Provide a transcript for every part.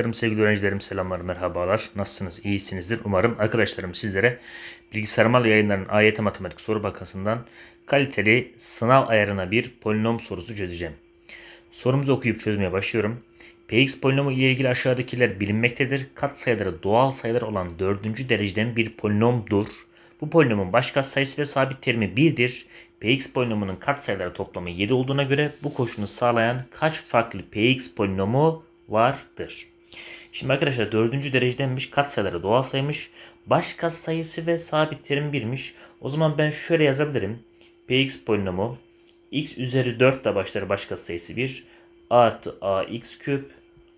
Sevgili öğrencilerim selamlar merhabalar. Nasılsınız? İyisinizdir umarım. Arkadaşlarım sizlere bilgisayarmal yayınların AYT matematik soru bankasından kaliteli sınav ayarına bir polinom sorusu çözeceğim. Sorumuzu okuyup çözmeye başlıyorum. Px polinomu ile ilgili aşağıdakiler bilinmektedir. Katsayıları doğal sayılar olan dördüncü dereceden bir polinomdur. Bu polinomun baş katsayısı ve sabit terimi 1'dir. Px polinomunun katsayıları toplamı 7 olduğuna göre bu koşulu sağlayan kaç farklı Px polinomu vardır? Şimdi arkadaşlar dördüncü derecedenmiş katsayıları doğal saymış. Baş katsayısı ve sabit terim 1'miş. O zaman ben şöyle yazabilirim. Px polinomu x üzeri 4 ile başlar baş katsayısı 1 artı ax küp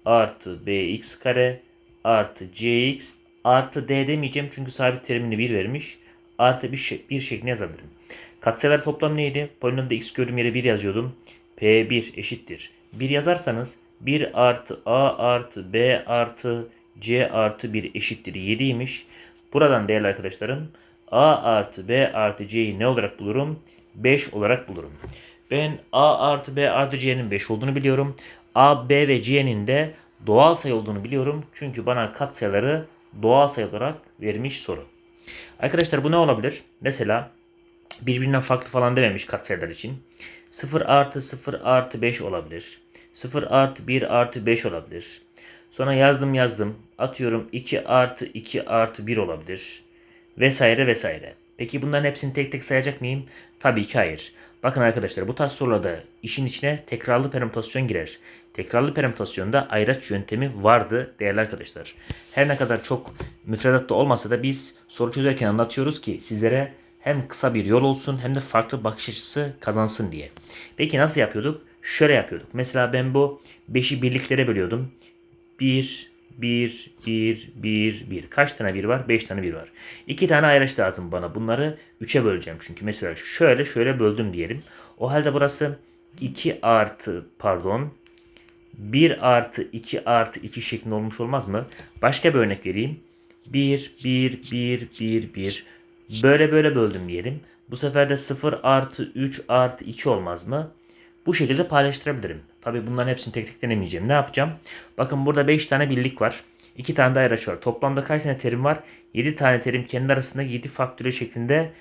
artı bx kare artı cx artı d demeyeceğim çünkü sabit terimini 1 vermiş. Artı bir, şey, bir şeklinde yazabilirim. Katsayılar toplam neydi? Polinomda x gördüğüm yere 1 yazıyordum. P1 eşittir. 1 yazarsanız 1 artı a artı b artı c artı 1 eşittir 7'ymiş. Buradan değerli arkadaşlarım a artı b artı c'yi ne olarak bulurum? 5 olarak bulurum. Ben a artı b artı c'nin 5 olduğunu biliyorum. a, b ve c'nin de doğal sayı olduğunu biliyorum. Çünkü bana katsayıları doğal sayı olarak vermiş soru. Arkadaşlar bu ne olabilir? Mesela birbirinden farklı falan dememiş katsayılar için. 0 artı 0 artı 5 olabilir. 0 artı 1 artı 5 olabilir. Sonra yazdım yazdım. Atıyorum 2 artı 2 artı 1 olabilir. Vesaire vesaire. Peki bunların hepsini tek tek sayacak mıyım? Tabii ki hayır. Bakın arkadaşlar bu tarz sorularda işin içine tekrarlı permütasyon girer. Tekrarlı permütasyonda ayraç yöntemi vardı değerli arkadaşlar. Her ne kadar çok müfredatta olmasa da biz soru çözerken anlatıyoruz ki sizlere hem kısa bir yol olsun hem de farklı bakış açısı kazansın diye. Peki nasıl yapıyorduk? Şöyle yapıyorduk. Mesela ben bu 5'i birliklere bölüyordum. 1, 1, 1, 1, 1. Kaç tane 1 var? 5 tane 1 var. 2 tane ayraç lazım bana. Bunları 3'e böleceğim. Çünkü mesela şöyle şöyle böldüm diyelim. O halde burası 2 artı pardon 1 artı 2 artı 2 şeklinde olmuş olmaz mı? Başka bir örnek vereyim. 1, 1, 1, 1, 1. Böyle böyle böldüm diyelim. Bu sefer de 0 artı 3 artı 2 olmaz mı? Bu şekilde paylaştırabilirim. Tabi bunların hepsini tek tek denemeyeceğim. Ne yapacağım? Bakın burada 5 tane birlik var. 2 tane ayraç var. Toplamda kaç tane terim var? 7 tane terim kendi arasında 7 faktöriyel şeklinde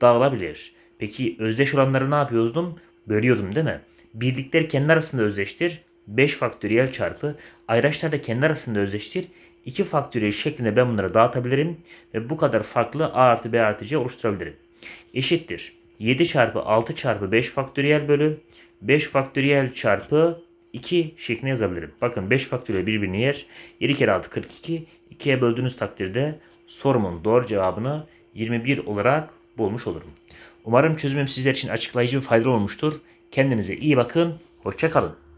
dağılabilir. Peki özdeş olanları ne yapıyordum? Bölüyordum değil mi? Birlikler kendi arasında özdeştir. 5 faktöriyel çarpı. Ayraçlar da kendi arasında özdeştir. 2 faktöriyel şeklinde ben bunları dağıtabilirim. Ve bu kadar farklı A artı B artı C oluşturabilirim. Eşittir. 7 çarpı 6 çarpı 5 faktöriyel bölü 5 faktöriyel çarpı 2 şeklinde yazabilirim. Bakın 5 faktöriyel birbirini yer. 7 kere 6 42. 2'ye böldüğünüz takdirde sorumun doğru cevabını 21 olarak bulmuş olurum. Umarım çözümüm sizler için açıklayıcı ve faydalı olmuştur. Kendinize iyi bakın. Hoşçakalın.